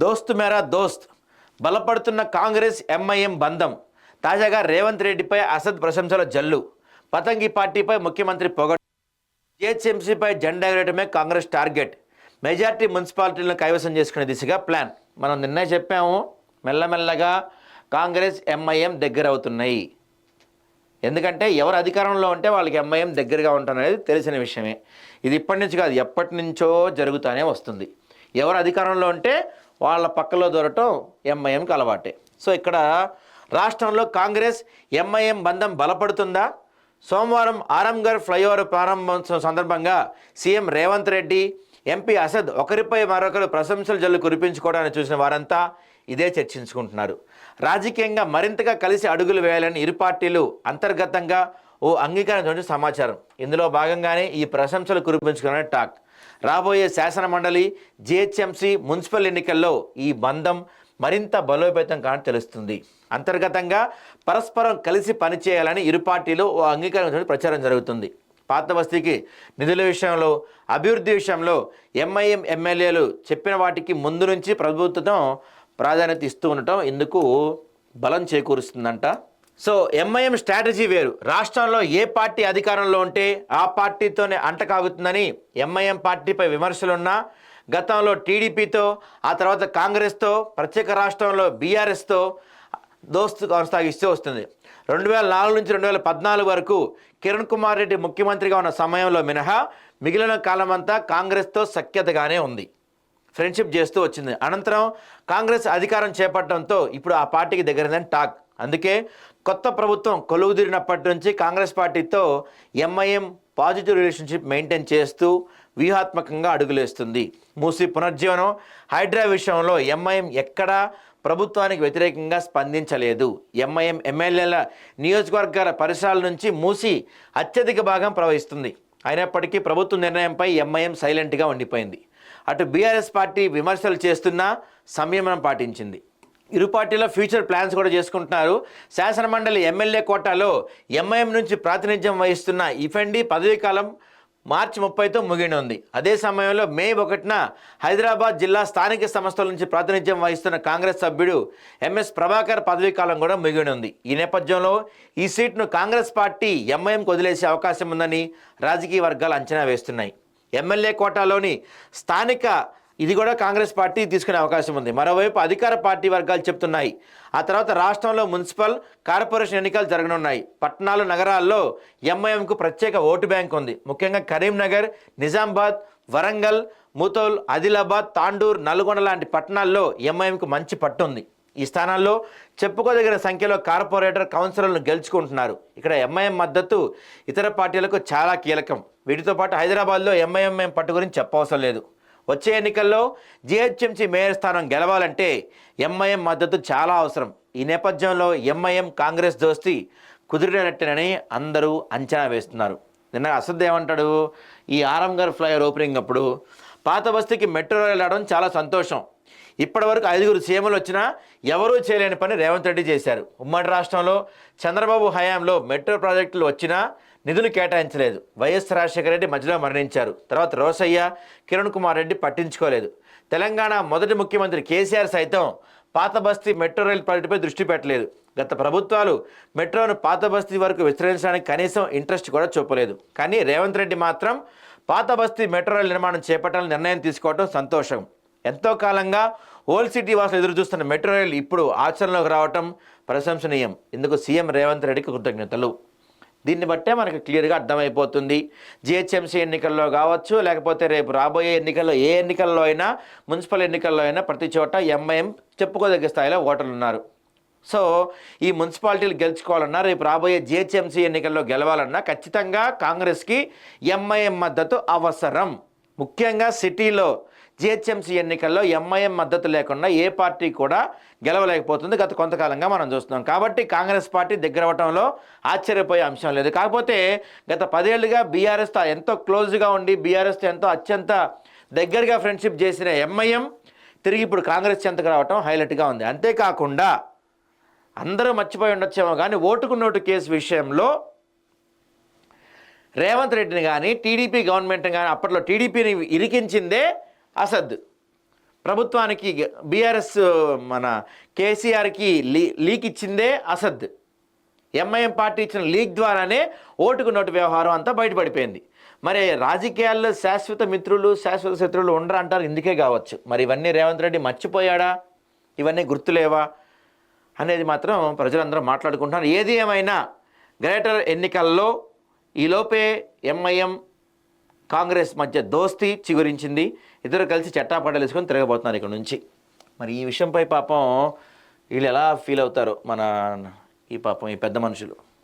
దోస్త్ మేరా దోస్త్. బలపడుతున్న కాంగ్రెస్ ఎంఐఎం బంధం. తాజాగా రేవంత్ రెడ్డిపై అసద్ ప్రశంసల జల్లు. పతంగి పార్టీపై ముఖ్యమంత్రి పొగ జిహెచ్ఎంసీపై జెండా ఎగరటమే కాంగ్రెస్ టార్గెట్. మెజార్టీ మున్సిపాలిటీలను కైవసం చేసుకునే దిశగా ప్లాన్. మనం నిన్నే చెప్పాము మెల్లమెల్లగా కాంగ్రెస్ ఎంఐఎం దగ్గర అవుతున్నాయి ఎందుకంటే ఎవరు అధికారంలో ఉంటే వాళ్ళకి ఎంఐఎం దగ్గరగా ఉంటారనేది తెలిసిన విషయమే. ఇది ఇప్పటి నుంచి కాదు ఎప్పటి నుంచో జరుగుతూనే వస్తుంది. ఎవరు అధికారంలో ఉంటే వాళ్ళ పక్కలో దొరటం ఎంఐఎంకి అలవాటే. సో ఇక్కడ రాష్ట్రంలో కాంగ్రెస్ ఎంఐఎం బంధం బలపడుతుందా? సోమవారం ఆరంగర్ ఫ్లైఓవర్ ప్రారంభోత్సవం సందర్భంగా సీఎం రేవంత్ రెడ్డి ఎంపీ అసద్ ఒకరిపై మరొకరు ప్రశంసలు జల్లు కురిపించుకోవడానికి చూసిన వారంతా ఇదే చర్చించుకుంటున్నారు. రాజకీయంగా మరింతగా కలిసి అడుగులు వేయాలని ఇరు పార్టీలు అంతర్గతంగా ఓ అంగీకారం సమాచారం. ఇందులో భాగంగానే ఈ ప్రశంసలు కురిపించుకునే టాక్. రాబోయే శాసన మండలి జిహెచ్ఎంసీ మున్సిపల్ ఎన్నికల్లో ఈ బంధం మరింత బలోపేతం కాని తెలుస్తుంది. అంతర్గతంగా పరస్పరం కలిసి పనిచేయాలని ఇరు పార్టీలు ఓ అంగీకారం ప్రచారం జరుగుతుంది. పాత బస్తీకి నిధుల విషయంలో అభివృద్ధి విషయంలో ఎంఐఎం ఎమ్మెల్యేలు చెప్పిన వాటికి ముందు నుంచి ప్రభుత్వం ప్రాధాన్యత ఇస్తూ ఉండటం ఇందుకు బలం చేకూరుస్తుందంట. సో ఎంఐఎం స్ట్రాటజీ వేరు. రాష్ట్రంలో ఏ పార్టీ అధికారంలో ఉంటే ఆ పార్టీతోనే అంటకాగుతుందని ఎంఐఎం పార్టీపై విమర్శలున్నా గతంలో టీడీపీతో ఆ తర్వాత కాంగ్రెస్తో ప్రత్యేక రాష్ట్రంలో బీఆర్ఎస్తో దోస్తు కొనసాగిస్తూ వస్తుంది. రెండు వేల నాలుగు నుంచి రెండు వేల పద్నాలుగు వరకు కిరణ్ కుమార్ రెడ్డి ముఖ్యమంత్రిగా ఉన్న సమయంలో మినహా మిగిలిన కాలమంతా కాంగ్రెస్తో సఖ్యతగానే ఉంది. ఫ్రెండ్షిప్ చేస్తూ వచ్చింది. అనంతరం కాంగ్రెస్ అధికారం చేపట్టడంతో ఇప్పుడు ఆ పార్టీకి దగ్గరదని టాక్. అందుకే కొత్త ప్రభుత్వం కొలువుదీరినప్పటి నుంచి కాంగ్రెస్ పార్టీతో ఎంఐఎం పాజిటివ్ రిలేషన్షిప్ మెయింటైన్ చేస్తూ వ్యూహాత్మకంగా అడుగులేస్తుంది. మూసి పునర్జీవనం హైడ్రా విషయంలో ఎంఐఎం ఎక్కడా ప్రభుత్వానికి వ్యతిరేకంగా స్పందించలేదు. ఎంఐఎం ఎమ్మెల్యేల నియోజకవర్గాల పరిసరాల నుంచి మూసి అత్యధిక భాగం ప్రవహిస్తుంది. అయినప్పటికీ ప్రభుత్వ నిర్ణయంపై ఎంఐఎం సైలెంట్గా ఉండిపోయింది. అటు బీఆర్ఎస్ పార్టీ విమర్శలు చేస్తున్నా సంయమనం పాటించింది. ఇరు పార్టీలో ఫ్యూచర్ ప్లాన్స్ కూడా చేసుకుంటున్నారు. శాసనమండలి ఎమ్మెల్యే కోటాలో ఎంఐఎం నుంచి ప్రాతినిధ్యం వహిస్తున్న ఇఫెండి పదవీకాలం మార్చి ముప్పైతో ముగినుంది అదే సమయంలో మే ఒకటిన హైదరాబాద్ జిల్లా స్థానిక సంస్థల నుంచి ప్రాతినిధ్యం వహిస్తున్న కాంగ్రెస్ సభ్యుడు ఎంఎస్ ప్రభాకర్ పదవీకాలం కూడా ముగినుంది ఈ నేపథ్యంలో ఈ సీట్ను కాంగ్రెస్ పార్టీ ఎంఐఎంకు వదిలేసే అవకాశం ఉందని రాజకీయ వర్గాలు అంచనా వేస్తున్నాయి. ఎమ్మెల్యే కోటాలోని స్థానిక ఇది కూడా కాంగ్రెస్ పార్టీ తీసుకునే అవకాశం ఉంది. మరోవైపు అధికార పార్టీ వర్గాలు చెప్తున్నాయి. ఆ తర్వాత రాష్ట్రంలో మున్సిపల్ కార్పొరేషన్ ఎన్నికలు జరగనున్నాయి. పట్టణాలు నగరాల్లో ఎంఐఎంకు ప్రత్యేక ఓటు బ్యాంక్ ఉంది. ముఖ్యంగా కరీంనగర్ నిజామాబాద్ వరంగల్ ముతోల్ ఆదిలాబాద్ తాండూర్ నల్గొండ లాంటి పట్టణాల్లో ఎంఐఎంకు మంచి పట్టు ఉంది. ఈ స్థానాల్లో చెప్పుకోదగిన సంఖ్యలో కార్పొరేటర్ కౌన్సిలర్లను గెలుచుకుంటున్నారు. ఇక్కడ ఎంఐఎం మద్దతు ఇతర పార్టీలకు చాలా కీలకం. వీటితో పాటు హైదరాబాద్లో ఎంఐఎంఎం పట్టు గురించి చెప్పవసరం లేదు. వచ్చే ఎన్నికల్లో జిహెచ్ఎంసీ మేయర్ స్థానం గెలవాలంటే ఎంఐఎం మద్దతు చాలా అవసరం. ఈ నేపథ్యంలో ఎంఐఎం కాంగ్రెస్ దోస్తి కుదిరినట్టేనని అందరూ అంచనా వేస్తున్నారు. నిన్న అసద్ ఏమంటాడు? ఈ ఆరంగర్ ఫ్లైఓవర్ ఓపెనింగ్ అప్పుడు పాత బస్తీకి మెట్రో రైలు రావడం చాలా సంతోషం. ఇప్పటివరకు ఐదుగురు సీఎంలు వచ్చినా ఎవరూ చేయలేని పని రేవంత్ రెడ్డి చేశారు. ఉమ్మడి రాష్ట్రంలో చంద్రబాబు హయాంలో మెట్రో ప్రాజెక్టులు వచ్చినా నిధులు కేటాయించలేదు. వైఎస్ రాజశేఖర రెడ్డి మధ్యలో మరణించారు. తర్వాత రోసయ్య కిరణ్ కుమార్ రెడ్డి పట్టించుకోలేదు. తెలంగాణ మొదటి ముఖ్యమంత్రి కేసీఆర్ సైతం పాత బస్తీ మెట్రో రైలు ప్రాజెక్టుపై దృష్టి పెట్టలేదు. గత ప్రభుత్వాలు మెట్రోను పాత బస్తీ వరకు విస్తరించడానికి కనీసం ఇంట్రెస్ట్ కూడా చూపలేదు. కానీ రేవంత్ రెడ్డి మాత్రం పాత బస్తీ మెట్రో రైల్ నిర్మాణం చేపట్టాలని నిర్ణయం తీసుకోవడం సంతోషం. ఎంతో కాలంగా ఓల్డ్ సిటీ వాసులు ఎదురు చూస్తున్న మెట్రో రైలు ఇప్పుడు ఆచరణలోకి రావటం ప్రశంసనీయం. ఇందుకు సీఎం రేవంత్ రెడ్డికి కృతజ్ఞతలు. దీన్ని బట్టే మనకు క్లియర్గా అర్థమైపోతుంది. జిహెచ్ఎంసీ ఎన్నికల్లో కావచ్చు లేకపోతే రేపు రాబోయే ఎన్నికల్లో ఏ ఎన్నికల్లో అయినా మున్సిపల్ ఎన్నికల్లో అయినా ప్రతి చోట ఎంఐఎం చెప్పుకోదగ్గ స్థాయిలో ఓటర్లు ఉన్నారు. సో ఈ మున్సిపాలిటీలు గెలుచుకోవాలన్నా రేపు రాబోయే జిహెచ్ఎంసీ ఎన్నికల్లో గెలవాలన్నా ఖచ్చితంగా కాంగ్రెస్కి ఎంఐఎం మద్దతు అవసరం. ముఖ్యంగా సిటీలో జిహెచ్ఎంసీ ఎన్నికల్లో ఎంఐఎం మద్దతు లేకుండా ఏ పార్టీ కూడా గెలవలేకపోతుంది. గత కొంతకాలంగా మనం చూస్తున్నాం. కాబట్టి కాంగ్రెస్ పార్టీ దగ్గర అవ్వడంలో ఆశ్చర్యపోయే అంశం లేదు. కాకపోతే గత పదేళ్ళుగా బీఆర్ఎస్తో ఎంతో క్లోజ్గా ఉండి బీఆర్ఎస్తో ఎంతో అత్యంత దగ్గరగా ఫ్రెండ్షిప్ చేసిన ఎంఐఎం తిరిగి ఇప్పుడు కాంగ్రెస్ చెంతకు రావటం హైలైట్గా ఉంది. అంతేకాకుండా అందరూ మర్చిపోయి ఉండొచ్చేమో కానీ ఓటుకు నోటు కేసు విషయంలో రేవంత్ రెడ్డిని కానీ టీడీపీ గవర్నమెంట్ని కానీ అప్పట్లో టీడీపీని ఇరికించిందే అసద్. ప్రభుత్వానికి బీఆర్ఎస్ మన కేసీఆర్కి లీ లీక్ ఇచ్చిందే అసద్. ఎంఐఎం పార్టీ ఇచ్చిన లీక్ ద్వారానే ఓటుకు నోటు వ్యవహారం అంతా బయటపడిపోయింది. మరి రాజకీయాల్లో శాశ్వత మిత్రులు శాశ్వత శత్రువులు ఉండరు అంటారు? ఇందుకే కావచ్చు. మరి ఇవన్నీ రేవంత్ రెడ్డి మర్చిపోయాడా? ఇవన్నీ గుర్తులేవా? అనేది మాత్రం ప్రజలందరూ మాట్లాడుకుంటున్నారు. ఏది ఏమైనా గ్రేటర్ ఎన్నికల్లో ఈలోపే ఎంఐఎం కాంగ్రెస్ మధ్య దోస్తీ చిగురించింది. ఇద్దరు కలిసి చట్టాపడ్డలు వేసుకొని తిరగబోతున్నారు ఇక్కడ నుంచి. మరి ఈ విషయంపై పాపం వీళ్ళు ఎలా ఫీల్ అవుతారు మన ఈ పాపం ఈ పెద్ద మనుషులు.